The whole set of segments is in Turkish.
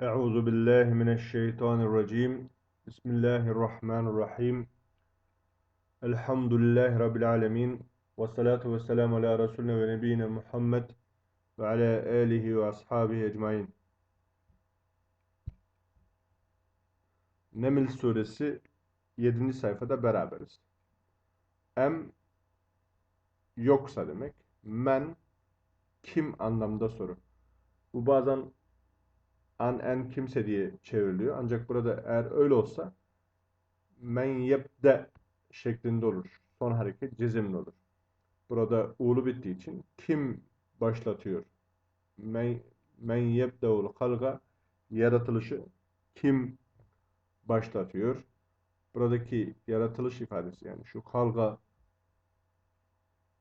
Euzu billahi mineşşeytanirracim. Bismillahirrahmanirrahim. Elhamdülillahi rabbil alamin. Ve salatu vesselamü ala resulina ve nebiyina Muhammed ve ala alihi ve ashabihi ecmaîn. Neml suresi 7. sayfada beraberiz. Em yoksa demek. Men kim anlamda soru. Bu bazen an en kimse diye çevriliyor. Ancak burada eğer öyle olsa men yebde şeklinde olur. Son hareket cezimli olur. Burada u'lu bittiği için kim başlatıyor? Men, men yebdeul halga yaratılışı kim başlatıyor? Buradaki yaratılış ifadesi yani şu halga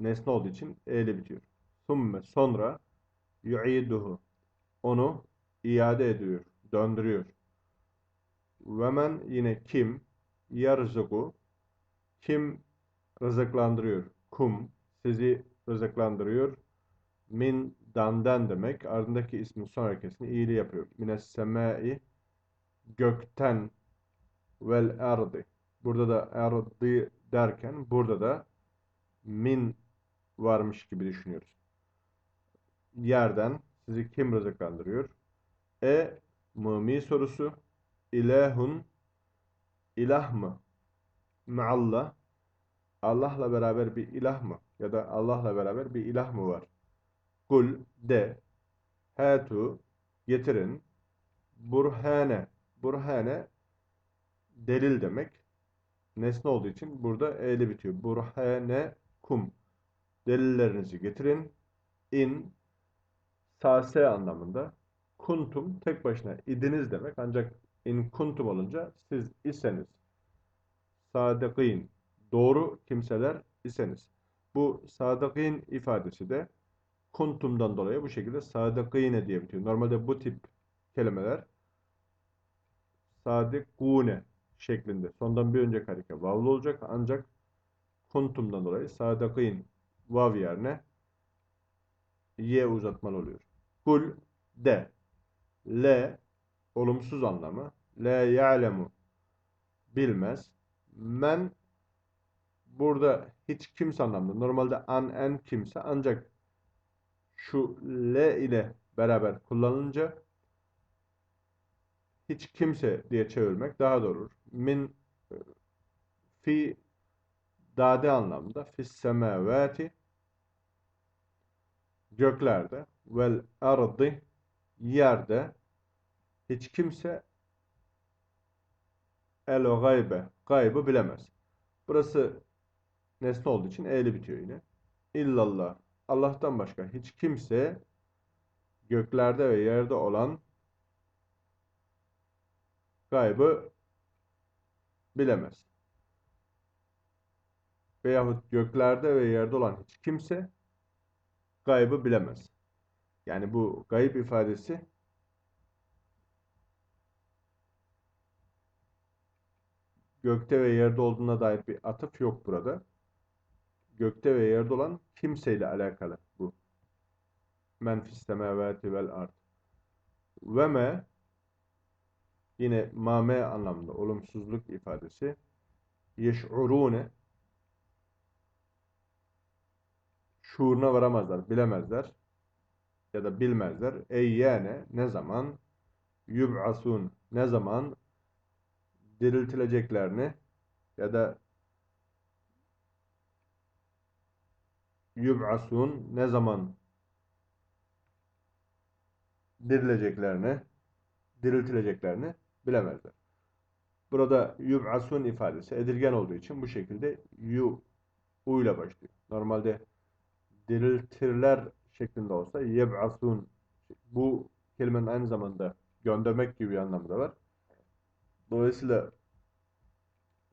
nesne olduğu için e ile bitiyor. Summe sonra yu'iduhu onu iade ediyor, döndürüyor. Ve yine kim yarzuku kim rızıklandırıyor. Kum sizi rızıklandırıyor. Min dandan demek. Ardındaki ismin son harekesini iyili yapıyor. Mines semai gökten vel erdi. Burada da erdi derken burada da min varmış gibi düşünüyoruz. Yerden sizi kim rızıklandırıyor? E mumi sorusu ilahun ilah mı? Maallah Allah'la beraber bir ilah mı? Ya da Allah'la beraber bir ilah mı var? Kul de hatu getirin burhane burhane delil demek. Nesne olduğu için burada e ile bitiyor. Burhane kum. Delillerinizi getirin. In sase anlamında kuntum tek başına idiniz demek. Ancak in kuntum olunca siz iseniz. Sadıkîn doğru kimseler iseniz. Bu sadıkîn ifadesi de kuntumdan dolayı bu şekilde sadıkîne diye bitiyor. Normalde bu tip kelimeler sadikune şeklinde. Sondan bir önceki hareket vavlu olacak. Ancak kuntumdan dolayı sadıkîn vav yerine ye uzatmalı oluyor. Kul de Le olumsuz anlamı. Le ya'lemu bilmez. Men burada hiç kimse anlamında. Normalde an en kimse ancak şu le ile beraber kullanılınca hiç kimse diye çevirmek daha doğru. Min fi dade anlamda fis semavati göklerde vel ardı yerde hiç kimse el o gaybe gaybı bilemez. Burası nesne olduğu için e'li bitiyor yine. İllallah Allah'tan başka hiç kimse göklerde ve yerde olan gaybı bilemez. Veyahut göklerde ve yerde olan hiç kimse gaybı bilemez. Yani bu gayip ifadesi gökte ve yerde olduğuna dair bir atıf yok burada. Gökte ve yerde olan kimseyle alakalı bu. Men fis semavati vel ard. Ve me yine mame anlamında olumsuzluk ifadesi. Yeş'urune şuuruna varamazlar, bilemezler ya da bilmezler. Eyyene ne zaman yub'asun ne zaman diriltileceklerini ya da yub'asun ne zaman dirileceklerini diriltileceklerini bilemezler. Burada yub'asun ifadesi edilgen olduğu için bu şekilde yu u ile başlıyor. Normalde diriltirler şeklinde olsa yeb'asun bu kelimenin aynı zamanda göndermek gibi bir anlamı da var. Dolayısıyla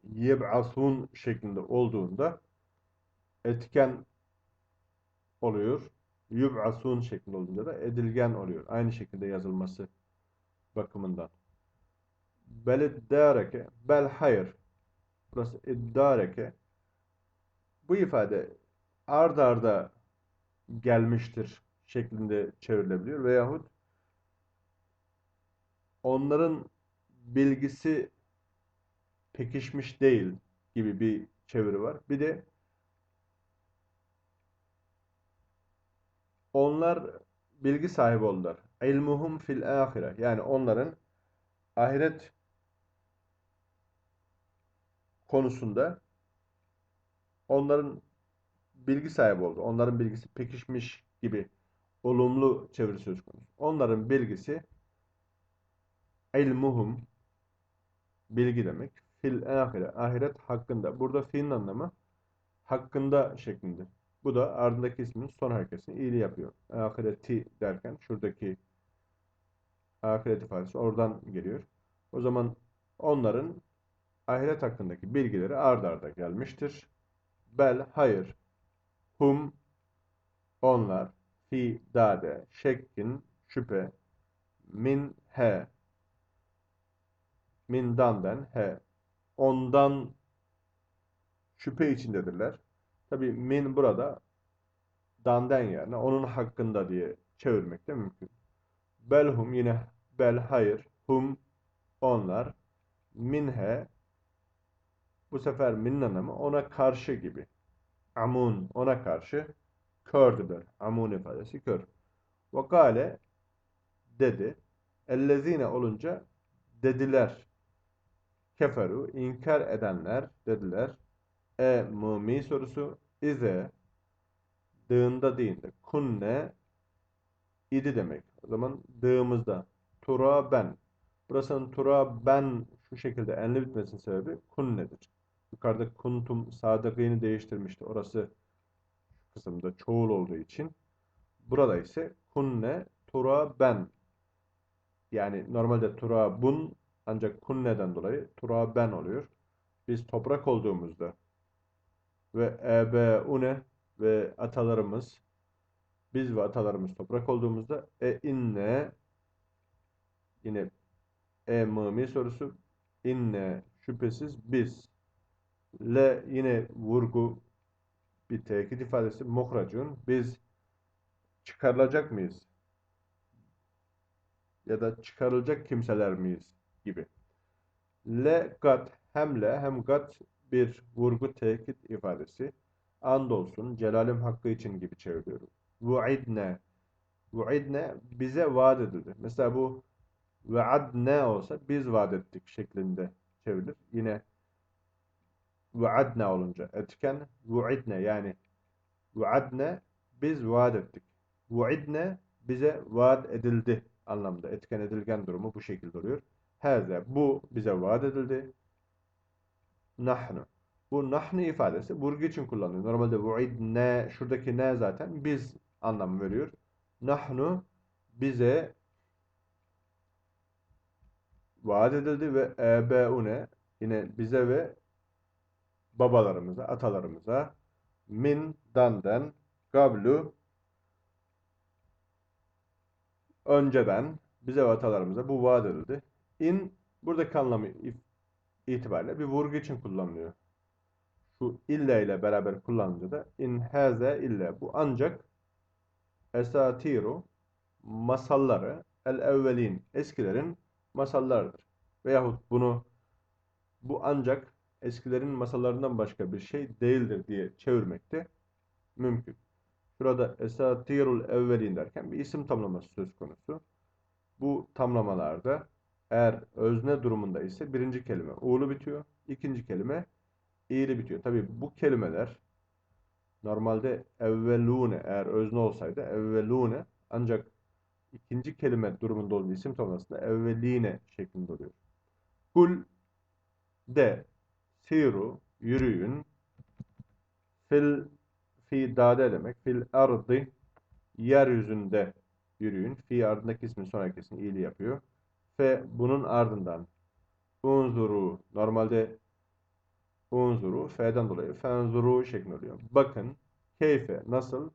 yeb'asun şeklinde olduğunda etken oluyor. Yub'asun şeklinde olunca da edilgen oluyor. Aynı şekilde yazılması bakımından. Bel iddareke bel hayır. Burası iddareke. Bu ifade ard arda gelmiştir şeklinde çevrilebiliyor. Veyahut onların bilgisi pekişmiş değil gibi bir çeviri var. Bir de onlar bilgi sahibi oldular. İlmuhum fil ahire. Yani onların ahiret konusunda onların bilgi sahibi oldu. Onların bilgisi pekişmiş gibi olumlu çeviri söz konusu. Onların bilgisi ilmuhum bilgi demek. Fil ahire. Ahiret hakkında. Burada fiilin anlamı hakkında şeklinde. Bu da ardındaki ismin son hareketini iyili yapıyor. Ahireti derken şuradaki ahiret ifadesi oradan geliyor. O zaman onların ahiret hakkındaki bilgileri ard arda gelmiştir. Bel, hayır. Hum, onlar. Fi, dade, şekkin, şüphe. Min, he. Min, dandan, he. Ondan şüphe içindedirler. Tabi min burada dandan yerine onun hakkında diye çevirmek de mümkün. Belhum yine bel hayır. Hum onlar. Minhe bu sefer min anlamı ona karşı gibi. Amun ona karşı kördüler. Amun ifadesi kör. Vakale dedi. Ellezine olunca dediler. Keferu inkar edenler dediler. E mumi sorusu ize dığında değildir. Kunne idi demek. O zaman dığımızda tura ben. Burasının tura ben şu şekilde enli bitmesinin sebebi kunnedir. Yukarıda kuntum sadıkini değiştirmişti. Orası kısımda çoğul olduğu için. Burada ise kunne tura ben. Yani normalde tura bun ancak kunneden dolayı tura ben oluyor. Biz toprak olduğumuzda ve ebeune ve atalarımız biz ve atalarımız toprak olduğumuzda e inne yine e mımi sorusu inne şüphesiz biz le yine vurgu bir tekit ifadesi muhracun biz çıkarılacak mıyız? Ya da çıkarılacak kimseler miyiz? gibi. Le gat hem le hem gat bir vurgu tekit ifadesi. Andolsun celalim hakkı için gibi çeviriyorum. Vu'idne Vu'idne bize vaat edildi. Mesela bu ne olsa biz vaat ettik şeklinde çevrilir. Yine vaadna olunca etken vuidne yani vaadne biz vaat ettik. Vuidne bize vaat edildi anlamda. Etken edilgen durumu bu şekilde oluyor. Heze bu bize vaat edildi. Nahnu. Bu nahnu ifadesi vurgu için kullanılıyor. Normalde vuidne şuradaki ne zaten biz anlamı veriyor. Nahnu bize vaat edildi ve ebeune yine bize ve babalarımıza, atalarımıza min danden gablu önceden bize ve atalarımıza bu vaat edildi. In buradaki anlamı itibariyle bir vurgu için kullanılıyor. Şu ille ile beraber kullanınca da in haze ille bu ancak esatiru masalları el evvelin eskilerin masallardır. Veyahut bunu bu ancak eskilerin masallarından başka bir şey değildir diye çevirmek de mümkün. Şurada esatirul evvelin derken bir isim tamlaması söz konusu. Bu tamlamalarda eğer özne durumunda ise birinci kelime u'lu bitiyor. ikinci kelime i'li bitiyor. Tabi bu kelimeler normalde evvelune eğer özne olsaydı evvelune ancak ikinci kelime durumunda olduğu isim sonrasında evveline şeklinde oluyor. Kul de siru yürüyün fil fi dade demek fil ardı yeryüzünde yürüyün. Fi ardındaki ismin sonraki ismi iyili yapıyor. Fe bunun ardından unzuru normalde unzuru fe'den dolayı fenzuru şeklinde oluyor. Bakın keyfe nasıl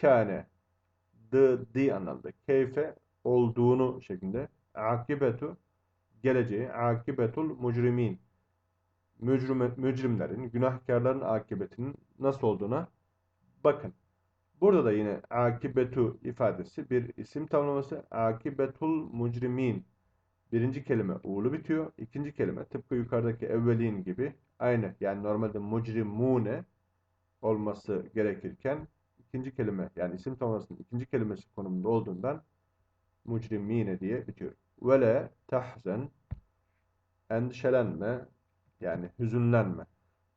kâne the, di anlamda. Keyfe olduğunu şeklinde. Akibetu geleceği. Akibetul mucrimin. Mücrim, mücrimlerin, günahkarların akıbetinin nasıl olduğuna bakın. Burada da yine akibetu ifadesi bir isim tamlaması. Akibetul mucrimin. birinci kelime u'lu bitiyor. İkinci kelime tıpkı yukarıdaki evvelin gibi aynı. Yani normalde mucrimune olması gerekirken ikinci kelime yani isim tamlamasının ikinci kelimesi konumunda olduğundan mucrimine diye bitiyor. Ve le tahzen endişelenme yani hüzünlenme.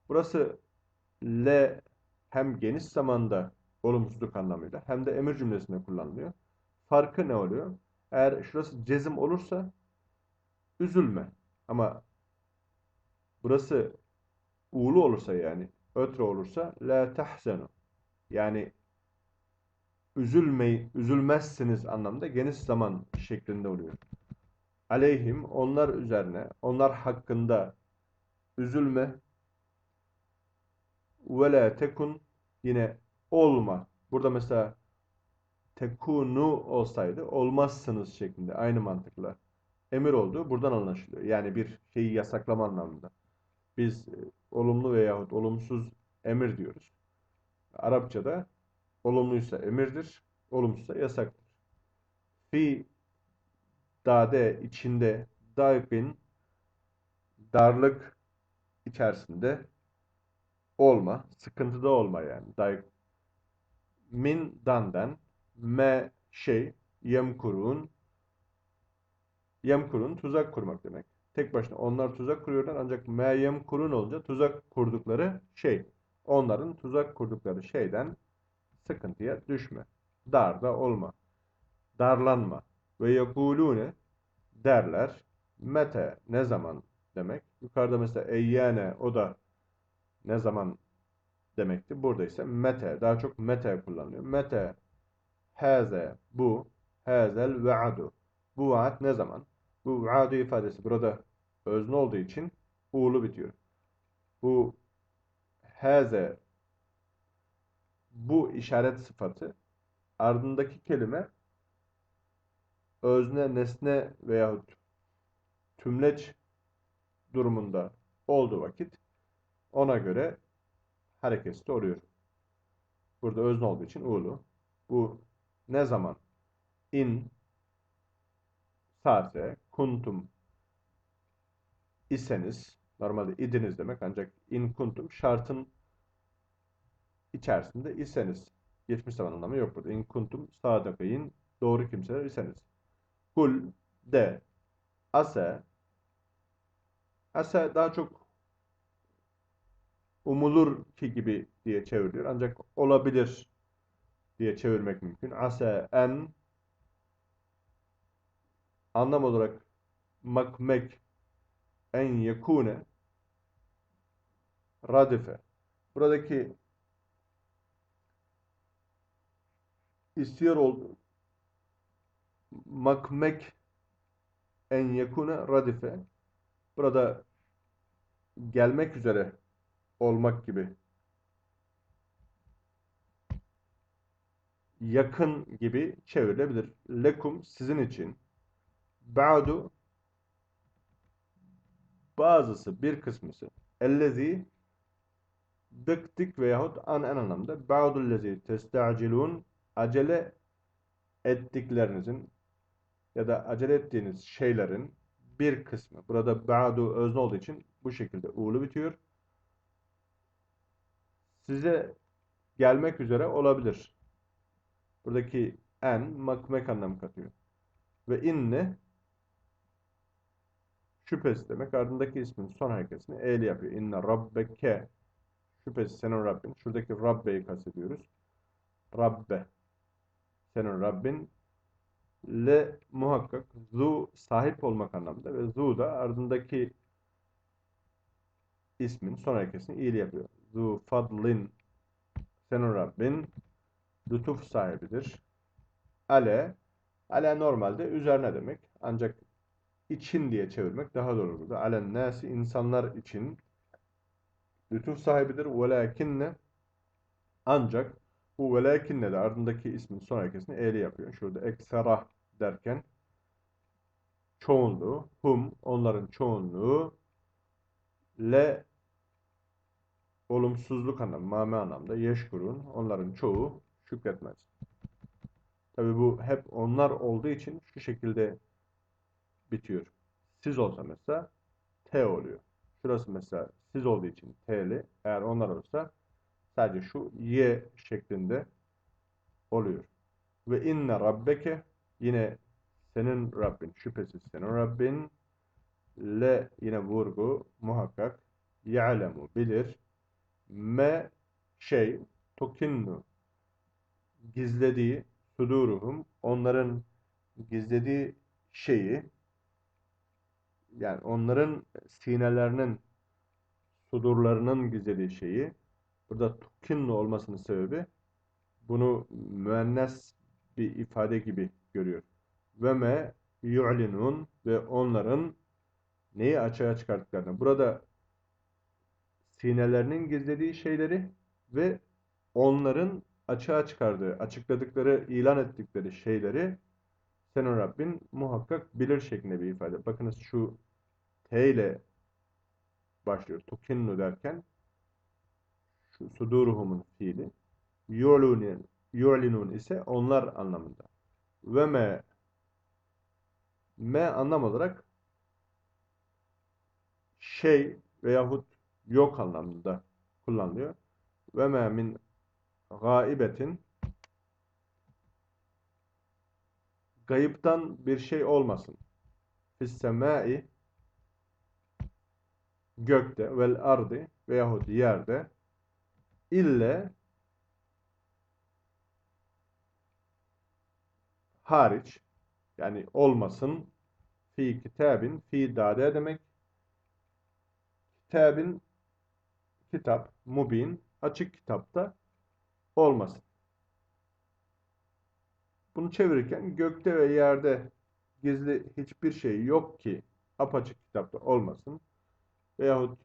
Burası le hem geniş zamanda olumsuzluk anlamıyla hem de emir cümlesinde kullanılıyor. Farkı ne oluyor? Eğer şurası cezim olursa üzülme. Ama burası uğulu olursa yani ötre olursa la tahzenu. Yani üzülmeyi, üzülmezsiniz anlamda geniş zaman şeklinde oluyor. Aleyhim onlar üzerine, onlar hakkında üzülme ve la tekun yine olma. Burada mesela tekunu olsaydı olmazsınız şeklinde aynı mantıkla emir olduğu buradan anlaşılıyor. Yani bir şeyi yasaklama anlamında. Biz e, olumlu veyahut olumsuz emir diyoruz. Arapçada olumluysa emirdir, olumsuzsa yasaktır. Fi dade içinde daikin darlık içerisinde olma, sıkıntıda olma yani. Daik min dandan me şey yemkurun yemkurun tuzak kurmak demek. Tek başına onlar tuzak kuruyorlar ancak me yemkurun olunca tuzak kurdukları şey. Onların tuzak kurdukları şeyden sıkıntıya düşme. Darda olma. Darlanma. Ve yekulune derler. Mete ne zaman demek. Yukarıda mesela eyyane o da ne zaman demekti. Burada ise mete. Daha çok mete kullanılıyor. Mete haze bu hazel ve'adu. Bu vaat ne zaman? Bu vaadu ifadesi burada özne olduğu için uğulu bitiyor. Bu haze bu işaret sıfatı ardındaki kelime özne, nesne veyahut tümleç durumunda olduğu vakit ona göre hareketli oluyor. Burada özne olduğu için uğulu. Bu ne zaman? In saate kuntum iseniz normalde idiniz demek ancak in kuntum şartın içerisinde iseniz geçmiş zaman anlamı yok burada. In kuntum sadakayin doğru kimseler iseniz. Kul de ase ase daha çok umulur ki gibi diye çevriliyor. Ancak olabilir diye çevirmek mümkün. Ase en anlam olarak makmek en yekune radife. Buradaki istiyor oldu makmek en yekune radife. Burada gelmek üzere olmak gibi yakın gibi çevrilebilir. Lekum sizin için. Ba'du bazısı bir kısmısı. Ellezi dık dik veyahut an en anlamda. Ba'du lezi testa'cilun acele ettiklerinizin ya da acele ettiğiniz şeylerin bir kısmı. Burada ba'du özne olduğu için bu şekilde uğulu bitiyor. Size gelmek üzere olabilir. Buradaki en makmek anlamı katıyor. Ve inne şüphesiz demek. Ardındaki ismin son hareketini e'li yapıyor. İnne rabbeke şüphesiz senin Rabbin. Şuradaki Rabbe'yi kastediyoruz. Rabbe senin Rabbin le muhakkak zu sahip olmak anlamında ve zu da ardındaki ismin son hareketini iyili yapıyor. Zu fadlin senin Rabbin lütuf sahibidir. Ale ale normalde üzerine demek. Ancak için diye çevirmek daha doğru burada. Alen nasi insanlar için lütuf sahibidir. Velakinne ancak bu velakinne de ardındaki ismin son hareketini e'li yapıyor. Şurada ekserah derken çoğunluğu, hum onların çoğunluğu, le olumsuzluk anlamı, mame anlamda, yeşkurun onların çoğu şükretmez. Tabi bu hep onlar olduğu için şu şekilde bitiyor. siz olsa mesela T oluyor. Şurası mesela siz olduğu için T'li. Eğer onlar olsa sadece şu Y şeklinde oluyor. Ve inne rabbeke yine senin Rabbin, şüphesiz senin Rabbin. Le yine vurgu muhakkak ya'lemu bilir. Me şey tokinnu gizlediği suduruhum onların gizlediği şeyi yani onların sinelerinin sudurlarının gizlediği şeyi burada tukinnu olmasının sebebi bunu müennes bir ifade gibi görüyor. Ve me yu'linun ve onların neyi açığa çıkarttıklarını. Burada sinelerinin gizlediği şeyleri ve onların açığa çıkardığı, açıkladıkları, ilan ettikleri şeyleri senin Rabbin muhakkak bilir şeklinde bir ifade. Bakınız şu T ile başlıyor. Tukinnu derken şu suduruhumun fiili yu'linun, ise onlar anlamında. Ve me me anlam olarak şey veyahut yok anlamında kullanılıyor. Ve me min gaibetin gayıptan bir şey olmasın. Fissemai gökte vel ardi veyahut yerde ille hariç yani olmasın fi kitabin fi dade demek kitabin kitap mubin açık kitapta olmasın. Bunu çevirirken gökte ve yerde gizli hiçbir şey yok ki apaçık kitapta olmasın. Veyahut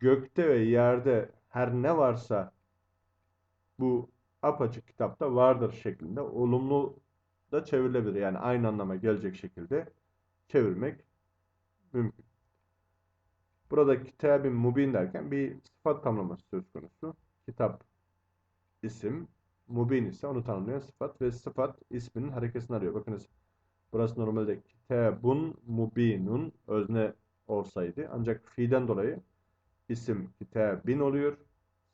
gökte ve yerde her ne varsa bu apaçık kitapta vardır şeklinde olumlu da çevrilebilir. Yani aynı anlama gelecek şekilde çevirmek mümkün. Burada kitabın mubin derken bir sıfat tamlaması söz konusu. Kitap isim, mubin ise onu tanımlayan sıfat ve sıfat isminin harekesini arıyor. Bakınız burası normalde kitabun mubinun özne olsaydı ancak fiilden dolayı isim kitabin oluyor.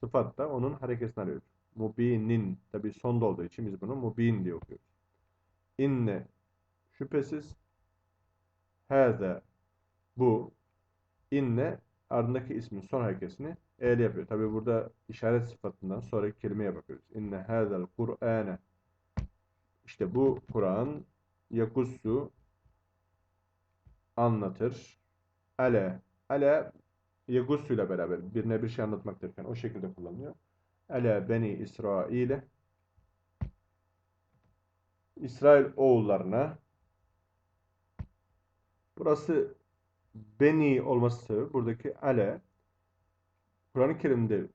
Sıfat da onun harekesini arıyor. Mubinin tabi sonda olduğu için biz bunu mubin diye okuyoruz. İnne şüphesiz hâze bu inne ardındaki ismin son harekesini eyle yapıyor. Tabi burada işaret sıfatından sonraki kelimeye bakıyoruz. İnne hâzel Kur'âne İşte bu Kur'an yakussu anlatır. Ale ale yakussu ile beraber birine bir şey anlatmak derken o şekilde kullanılıyor. Ale beni İsrail'e İsrail oğullarına burası Beni olması sebebi buradaki ale Kur'an-ı Kerim'de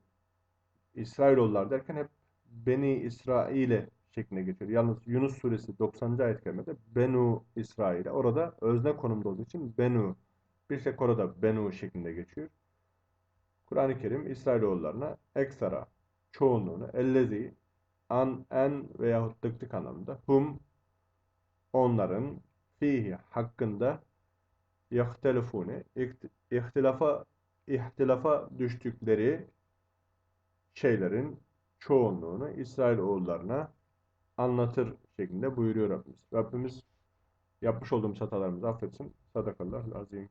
İsrailoğullar derken hep Beni İsrail'e şeklinde geçiyor. Yalnız Yunus suresi 90. ayet kerimede Benu İsrail'e. Orada özne konumda olduğu için Benu. Bir tek orada Benu şeklinde geçiyor. Kur'an-ı Kerim İsrailoğullarına ekstra çoğunluğunu ellezi an en veyahut dıktık anlamında hum onların fihi hakkında yahtelifune ihtilafa ihtilafa düştükleri şeylerin çoğunluğunu İsrail oğullarına anlatır şeklinde buyuruyor Rabbimiz. Rabbimiz yapmış olduğumuz hatalarımızı affetsin. Sadakallah lazim.